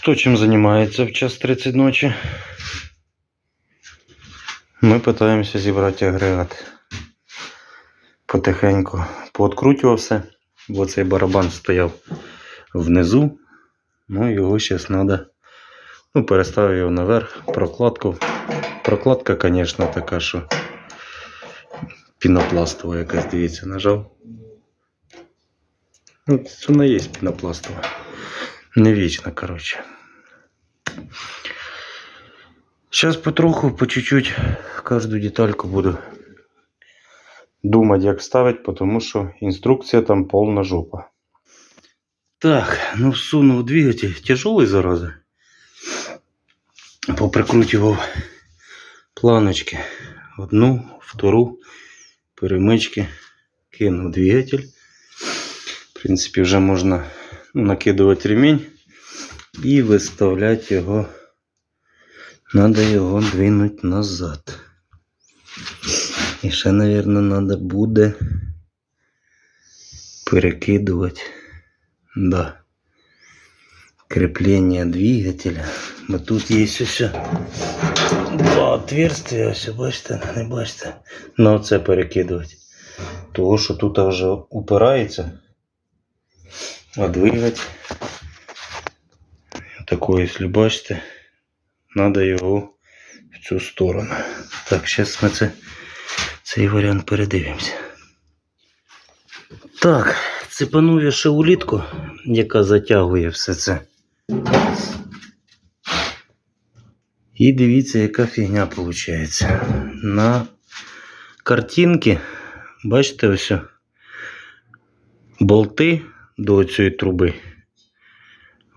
Хто чим займається в час 30 ночі? Ми питаємося зібрати агрегат. Потихеньку пооткручував все, бо цей барабан стояв внизу. Ну, його зараз треба. Ну, переставив його наверх, прокладку. Прокладка, звісно, така, що пінопластова якась, дивіться, нажав. Ну, це не є пінопластова. Не вічно, коротше. Зараз потроху, по чуть-чуть кожну детальку буду думати, як ставити, тому що інструкція там повна жопа. Так, ну всунув двигатель. Тяжелый, зараза. Поприкручував планочки. Одну, втору, перемички. Кинув двигатель. В принципі, вже можна ну, Накидувати ремінь і виставляти його. Надо його двинути назад. І ще, мабуть, треба буде перекидувати. Да. Крепление двигателя. Бо тут є ось два отверстия, ось бачите, не бачите. На оце перекидувати. Того, що тут вже упирається. А двигать. Такое, якщо бачите, треба його в цю сторону. Так, зараз ми це, цей варіант передивимося. Так, цепанув я ще улітку, яка затягує все це. І дивіться, яка фігня виходить. На картинці, бачите, ось болти до цієї труби.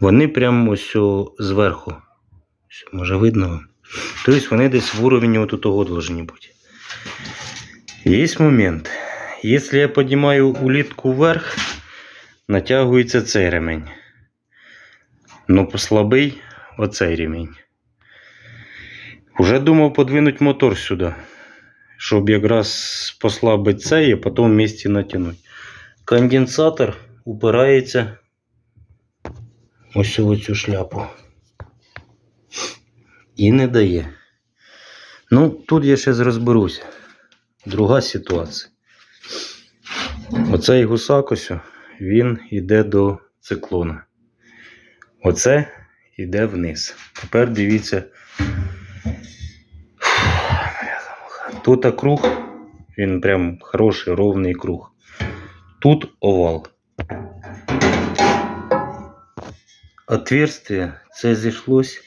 Вони прямо ось зверху. Ось, Може видно вам? Тобто вони десь в уровні от того должны бути. Є момент. Якщо я піднімаю улітку вверх, натягується цей ремень. Ну, послабий оцей ремень. Уже думав подвинути мотор сюди, щоб якраз послабити цей, а потім в місті натягнути. Конденсатор упирається ось у цю шляпу. І не дає. Ну, тут я ще розберуся. Друга ситуація. Оцей гусак ось, він йде до циклона. Оце йде вниз. Тепер дивіться. Тут круг, він прям хороший, ровний круг. Тут овал. Отверстие, це зійшлось,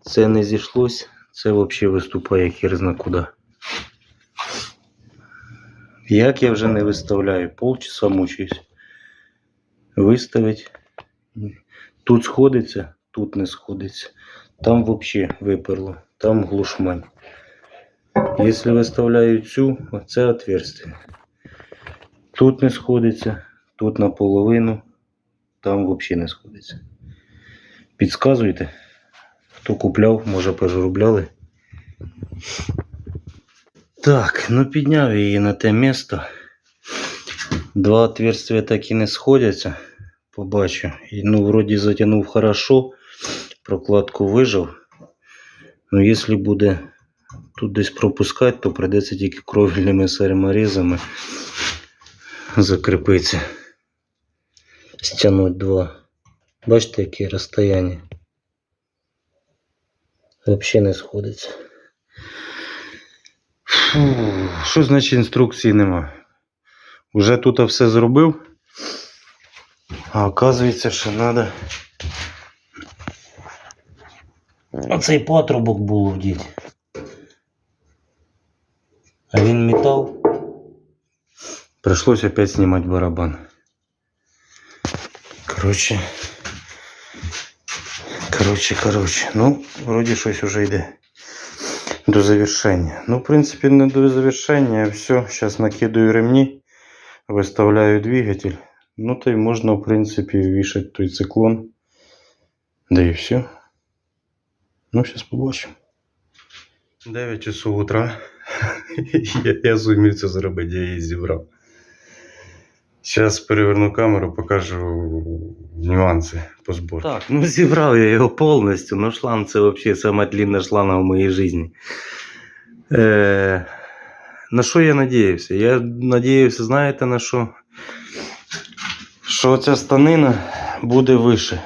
це не зійшлось, це взагалі виступає хер зна куди. Як я вже не виставляю, полчаса мучаюсь. Виставить. Тут сходиться, тут не сходиться. Там взагалі виперло, там глушмань. Якщо виставляю цю, оце отверстие. Тут не сходиться, тут наполовину, там взагалі не сходиться. Підсказуйте, хто купляв, може переробляли. Так, ну підняв її на те місто. Два отверстия так і не сходяться. Побачу. І, ну, вроді затягнув хорошо. Прокладку вижав. Ну, якщо буде тут десь пропускати, то прийдеться тільки кровельними саморізами закріпитися. Стягнути два. Бачите, яке розстояння. Взагалі не сходиться. Фу, що значить інструкції нема? Уже тут все зробив. А оказується, що треба. Оцей патрубок було вдіти. А він метал. Пришлось опять снимать барабан. Короче. Короче, короче. Ну, вроде щось уже йде до завершення. Ну, в принципі, не до завершення, а все. Зараз накидаю ремні, виставляю двигатель. Ну, то й можна, в принципі, вішати той циклон. Да і все. Ну, зараз побачимо. 9 часов утра. я, я зумів це зробити, я її зібрав. Зараз переверну камеру, покажу нюанси по збору. Так, ну зібрав я його повністю. Ну, шланг це взагалі сама длинна шланга в моїй житті. Е, на що я надіявся? Я надіявся, знаєте на що? Що ця станина буде вище.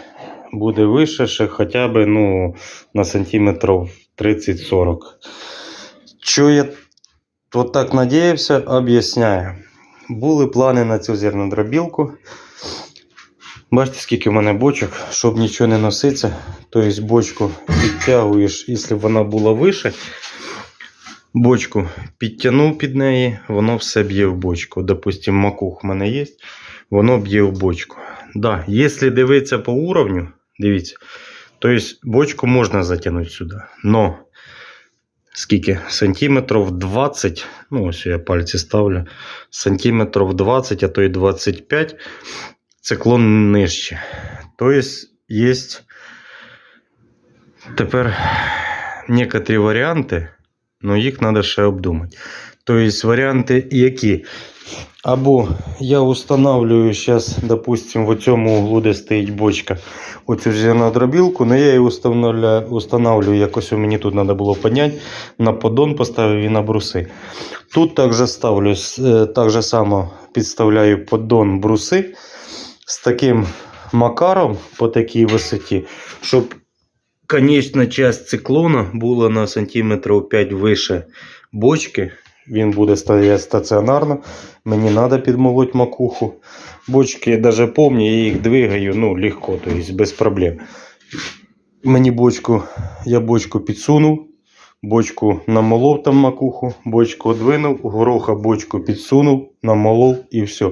Буде вище ще хоча б ну, на сантиметрів 30-40. Що я от так надіявся, об'ясняю. Були плани на цю зернодробілку. Бачите, скільки в мене бочок, щоб нічого не носиться. Тобто бочку підтягуєш, якщо б вона була вище, бочку підтягнув під неї, воно все б'є в бочку. Допустим, макух в мене є, воно б'є в бочку. Да, якщо дивитися по уровню, дивіться, тобто бочку можна затягнути сюди. Но скільки? Сантиметрів 20, ну ось я пальці ставлю, сантиметрів 20, а то й 25, циклон нижче. Тобто є тепер некоторі варіанти, але їх треба ще обдумати. Тобто варіанти які? Або я устанавливаю зараз, допустим, в цьому углу, де стоїть бочка, оцю зернодробілку, але я її устанавливаю якось у мені тут треба було підняти, на поддон поставив і на бруси. Тут також ставлю, е, так же само підставляю поддон бруси з таким макаром по такій висоті, щоб конечна часть циклона була на сантиметрів 5 вище бочки. Він буде стояти стаціонарно. Мені треба підмолоть макуху. Бочки я даже помню, я їх двигаю ну, легко, то есть без проблем. Мені бочку, я бочку підсунув, бочку намолов там макуху, бочку двинув, гороха бочку підсунув, намолов і все.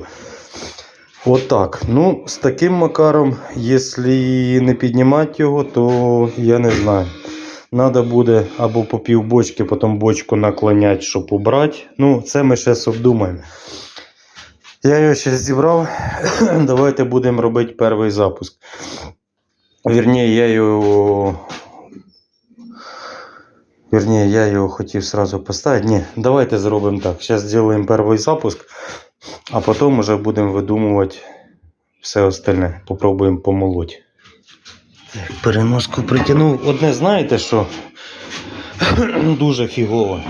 От так. Ну, з таким макаром, якщо не піднімати його, то я не знаю. Надо буде або по пів бочки, потім бочку наклоняти, щоб убрати. Ну, це ми зараз обдумаємо. Я його ще зібрав. Давайте будемо робити перший запуск. Вірніше, я його. Вірніше, я його хотів сразу поставити. Ні, давайте зробимо так. Зараз зробимо перший запуск, а потім вже будемо видумувати все остальне. Попробуємо помолоть. Переноску притягнув. Одне знаєте що? Дуже фігово.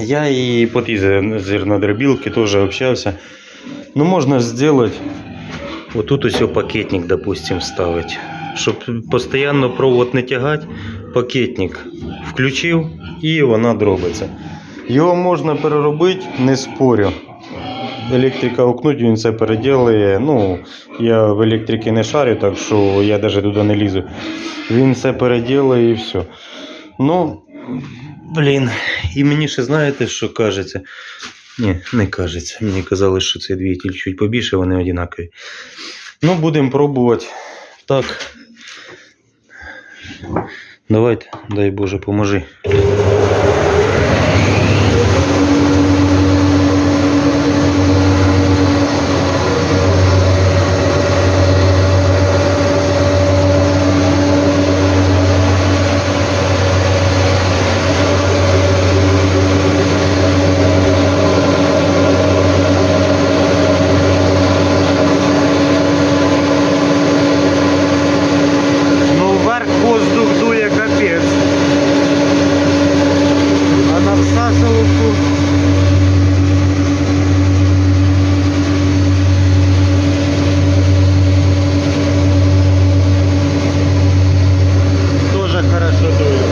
Я і по тій зер- зернодробілці теж общався. Ну, можна зробити. Отут ось пакетник, допустим, ставити. Щоб постійно провод не тягати, пакетник включив і вона дробиться. Його можна переробити, не спорю. Електрика окнуть, він це переділує. Ну, я в електриці не шарю, так що я навіть туди не лізу. Він це переділує і все. Ну, блін, і мені ще знаєте, що кажеться? Ні, не кажеться. Мені казали, що цей двигатель чуть побільше, вони однакові. Ну, будемо пробувати. Так. Давайте, дай Боже, поможи. Ну, вверх воздух дує капець. А на всасовку. Тоже хорошо дует.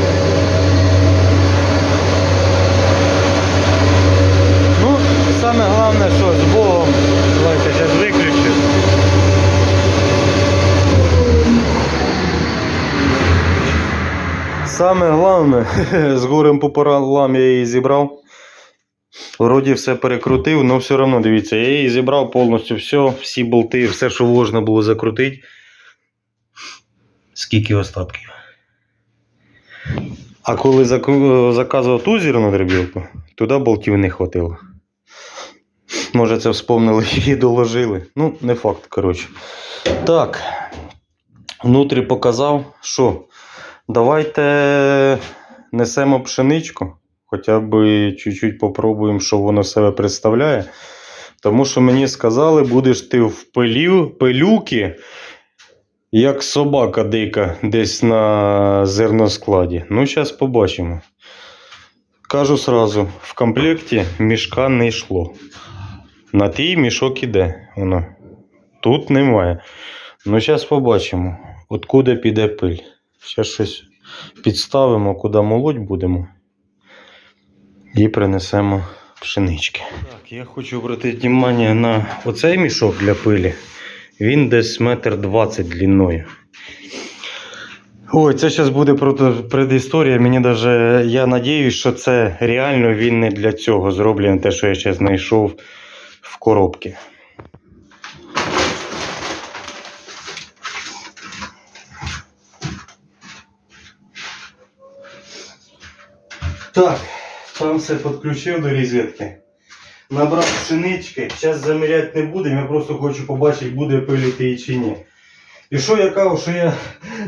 Ну, саме головне, що з Богом. Давайте зараз виключимо. Саме головне, з горем пополам я її зібрав. Вроді все перекрутив, але все одно дивіться, я її зібрав повністю все, всі болти, все, що можна було закрутити. Скільки остатків. А коли заказував ту зірну дрібілку, туди болтів не хватило. Може, це вспомнили і доложили. Ну, не факт, коротше. Так. Внутрі показав, що давайте несемо пшеничку. Хоча б чуть-чуть попробуємо, що воно себе представляє. Тому що мені сказали, будеш ти в пилю, пилюки, як собака дика десь на зерноскладі. Ну, зараз побачимо. Кажу сразу, в комплекті мішка не йшло. На тій мішок іде. Воно. Тут немає. Ну, зараз побачимо, откуда піде пиль. Зараз щось підставимо, куди молоть будемо. І принесемо пшенички. Так, я хочу обратити увагу на оцей мішок для пилі. Він десь метр двадцять длиною. Ой, це зараз буде предісторія. Мені даже, я надіюсь, що це реально він не для цього зроблено, те, що я ще знайшов в коробці. Так, там все підключив до розетки. Набрав пшенички. Зараз заміряти не будемо, я просто хочу побачити, буде пилити чи ні. І що я кажу, що я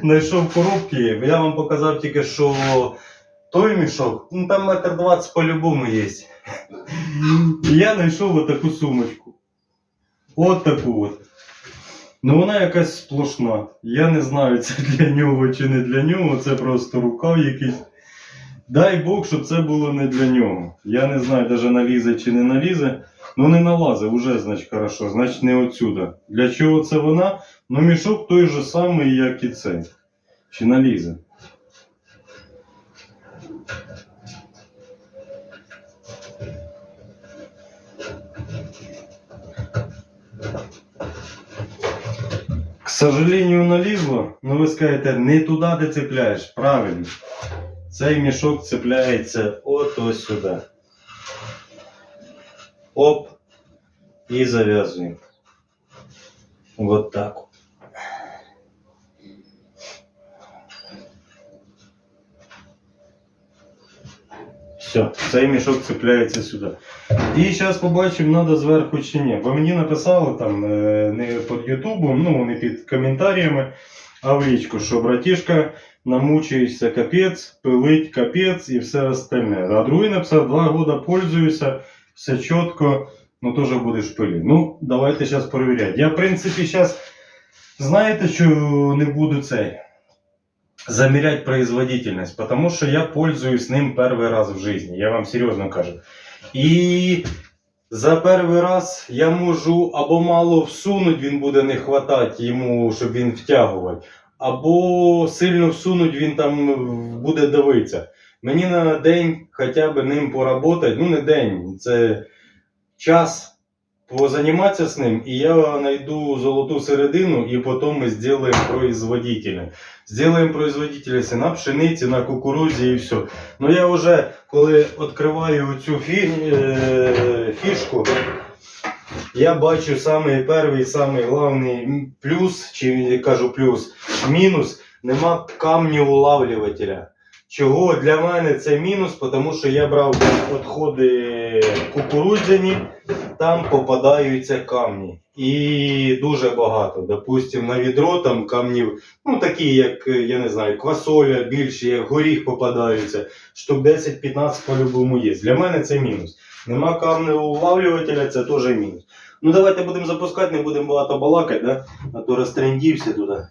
знайшов коробки, я вам показав тільки, що той мішок, ну там метр двадцять по-любому є. Я знайшов отаку сумочку. От таку от. Ну вона якась сплошна. Я не знаю, це для нього чи не для нього, це просто рукав якийсь. Дай Бог, щоб це було не для нього. Я не знаю, навіть налізе чи не налізе. Ну не налазить, уже, значить, хорошо, значить не отсюда. Для чого це вона? Ну мішок той же самий, як і цей. Чи налізе? К сожалению, налізло, ну ви скажете, не туди де цепляєш. Правильно. Цей мішок цепляється от ось сюди. Оп. І зав'язуємо. Вот так. Все, цей мішок цепляється сюди. І зараз побачимо, треба зверху чи ні. Бо мені написали там е, не під Ютубом, ну не під коментарями, а в лічку, що братішка намучуєшся капець, пилить капець і все остальне. А другий написав, два роки пользуюся, все чітко, ну теж будеш пилити. Ну, давайте зараз перевіряти. Я, в принципі, зараз, знаєте, що не буду цей замерять производительность, потому что я пользуюсь ним первый раз в жизни, я вам серйозно кажу. І за перший раз я можу або мало всунуть, він буде не хватати йому, щоб він втягувати, або сильно всунуть, він там буде давитися. Мені на день хоча б ним поработати, ну не день, це час позаніматися з ним, і я знайду золоту середину, і потім ми зробимо производителя. Сделаем производительность на пшениці, на кукурудзі і все. Ну я вже коли відкриваю цю е, фішку, я бачу самий перший, самий головний плюс, чи кажу плюс, мінус, нема камню улавлювателя. Чого для мене це мінус, тому що я брав відходи кукурудзяні, там попадаються камні. І дуже багато. Допустим, на відро там камнів Ну, такі, як, я не знаю, квасоля, більші, як горіх попадаються. Штук 10-15 по-любому є. Для мене це мінус. Нема каменного улавлювателя, це теж мінус. Ну давайте будемо запускати, не будемо багато балакати, да? а то розтрендівся туди.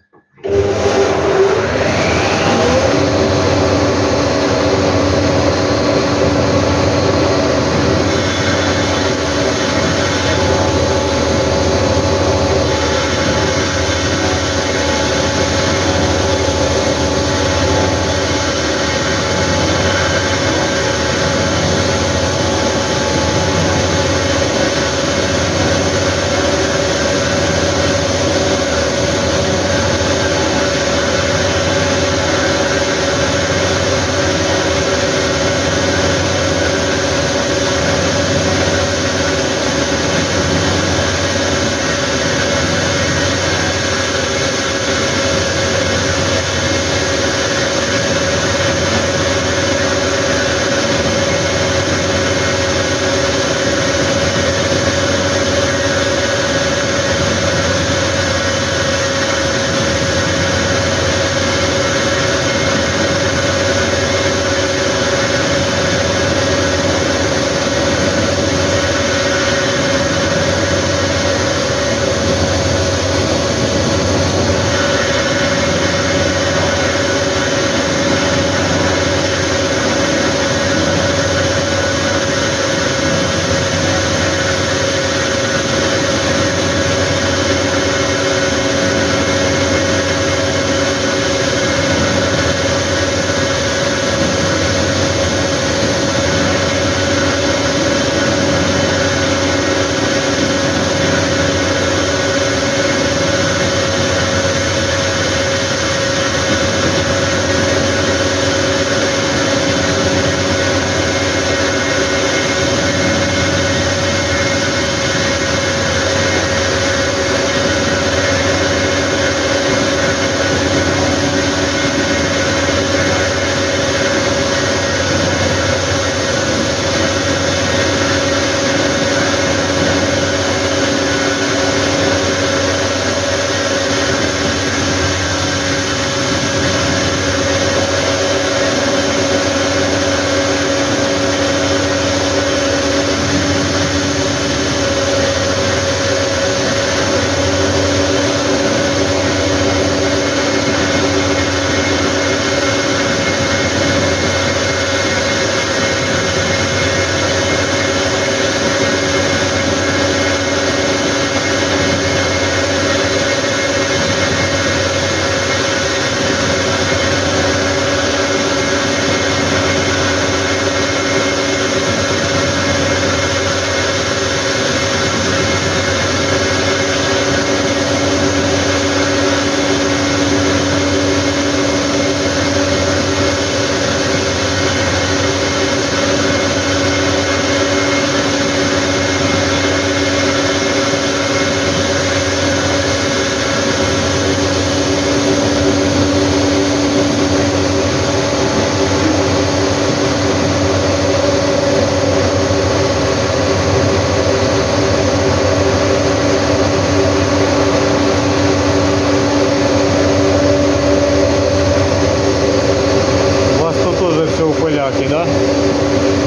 шоке, да?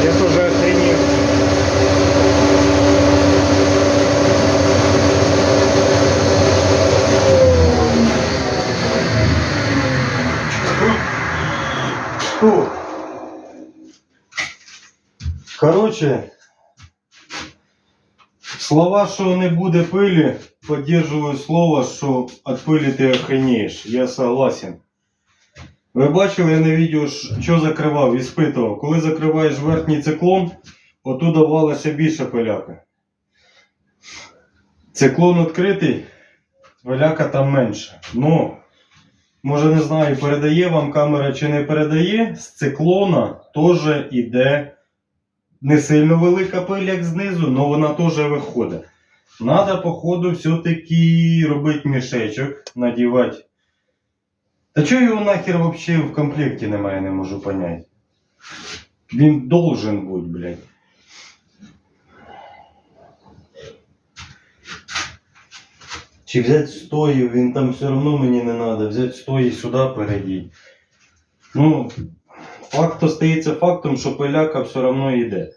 Я тоже охренел. Фу. Короче, слова, що не буде пилі, поддерживаю слово, що від пилі ти охренеєш. Я согласен. Ви бачили, я на відео що закривав, іспитував. Коли закриваєш верхній циклон, отут давалося більше пиляка. Циклон відкритий, пиляка там менше. Ну, може не знаю, передає вам камера чи не передає, з циклона теж іде не сильно велика пиль, як знизу, але вона теж виходить. Надо, походу, все-таки робити мішечок, надівати. Та чого його нахер вообще в комплекті немає, не можу понять. Він должен бути, блядь. Чи взяти стої, він там все одно мені не треба. Взяти стої сюди перейдіть. Ну, факт остається фактом, що пиляка все одно йде.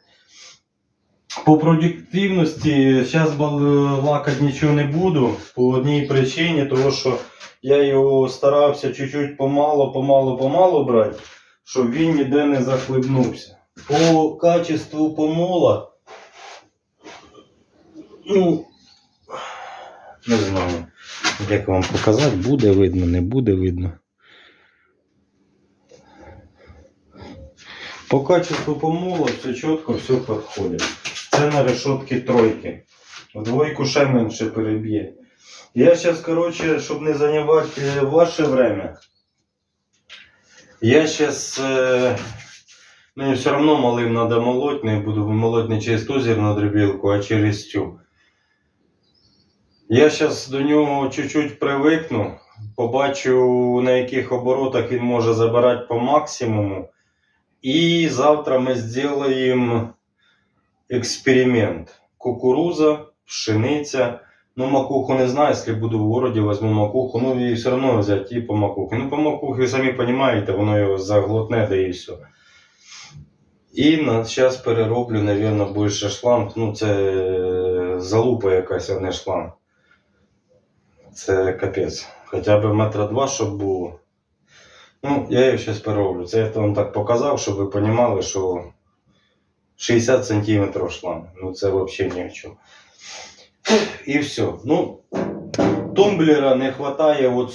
По продуктивності зараз лакати нічого не буду по одній причині, тому що я його старався чуть-чуть помало, помало, помало брати, щоб він ніде не захлебнувся. По качеству помола, ну, не знаю, як вам показати, буде видно, не буде видно. По качеству помола все чітко, все підходить. Це на решетки тройки. В двойку ще менше переб'є. Я зараз, короче, щоб не зайнявати е, ваше время, я зараз, е, мені все одно малим треба молоть, не буду молоть не через ту зернодрібілку, а через цю. Я зараз до нього чуть-чуть привикну, побачу на яких оборотах він може забирати по максимуму. І завтра ми зробимо експеримент. Кукуруза, пшениця. Ну, макуху не знаю, если буду в городе, возьму макуху. Ну, и все равно взять и по макухе. Ну, по макухе, ви самі розумієте, воно його заглотне, да і все. І зараз перероблю, напевно, більше шланг. Ну, це е, залупа якась, а не шланг. Це капець. Хоча б метра два, щоб було. Ну, я його зараз перероблю. Це я вам так показав, щоб ви розуміли, що 60 сантиметрів шланг. Ну, це взагалі ні в чому. І все. Ну, тумблера не хватає, от,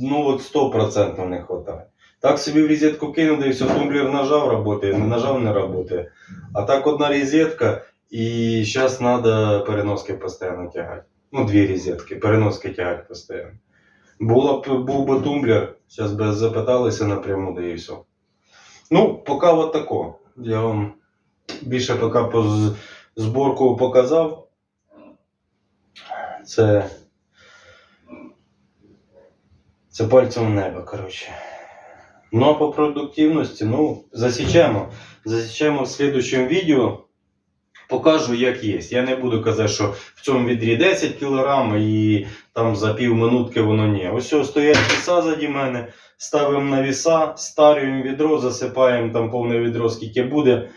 ну от 100% не хватає. Так собі в розетку кинув, і все, тумблер нажав, работає, не нажав, не работає. А так одна розетка, і зараз треба переноски постійно тягати. Ну, дві розетки, переноски тягати постійно. Була б, був би тумблер, зараз би запиталися напряму, да і все. Ну, поки от тако. Я вам більше поки по зборку показав. Це. Це пальцем в небо, коротше. Ну а по продуктивності, ну, засічаємо. Засічаємо в слідчому відео. Покажу, як є. Я не буду казати, що в цьому відрі 10 кг і там за пів минутки воно ні. Ось стоять віса заді мене. Ставимо на віса, старюємо відро, засипаємо там повне відро, скільки буде.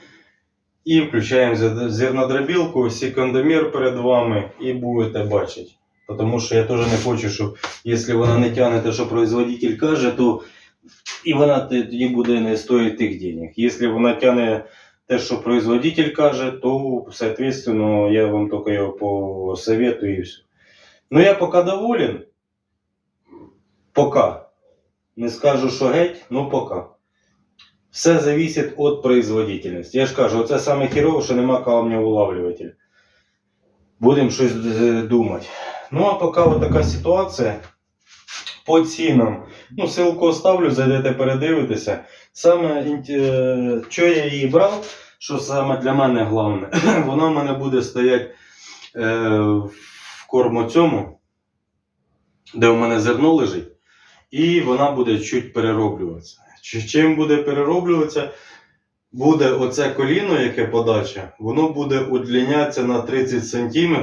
І включаємо зер- зернодробілку, секундомір перед вами і будете бачити. Тому що я теж не хочу, щоб якщо вона не тягне те, що производитель каже, то і вона тоді буде не стоїти тих денег. Якщо вона тягне те, що производитель каже, то, соответственно, я вам тільки його посоветую і все. Ну, я поки доволен. Пока. Не скажу, що геть, ну пока. Все зависит від производительності. Я ж кажу, оце саме хірово, що нема камнеулавлювателя. Будемо щось е, думати. Ну, а поки от така ситуація. По цінам. Ну, ссылку оставлю, зайдете передивитеся. Саме, що я її брав, що саме для мене головне, вона в мене буде стояти е, в корму цьому, де у мене зерно лежить, і вона буде чуть перероблюватися. Чи- Чим буде перероблюватися? Буде оце коліно, яке подача, воно буде удлінятися на 30 см,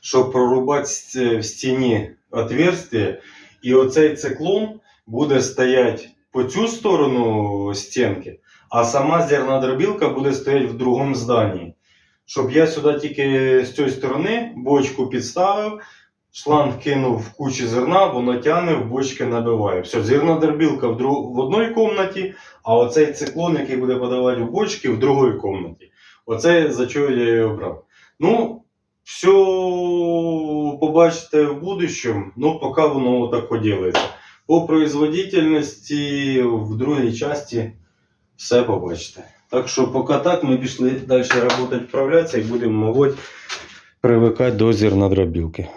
щоб прорубати в стіні отверстие, і оцей циклон буде стояти по цю сторону стінки, а сама зернодробілка буде стояти в другому зданні. Щоб я сюди тільки з цієї сторони бочку підставив, шланг кинув в кучу зерна, воно тягне, в бочки набиває. Все, зернодробілка в, друг... в одній кімнаті, а оцей циклон, який буде подавати в бочки, в другій кімнаті. Оце за чого я її обрав. Ну, все побачите в будущем, ну поки воно так поділиться. По производительності в другій часті все побачите. Так що поки так, ми пішли далі працювати, вправлятися і будемо мовити привикати до зернодробілки.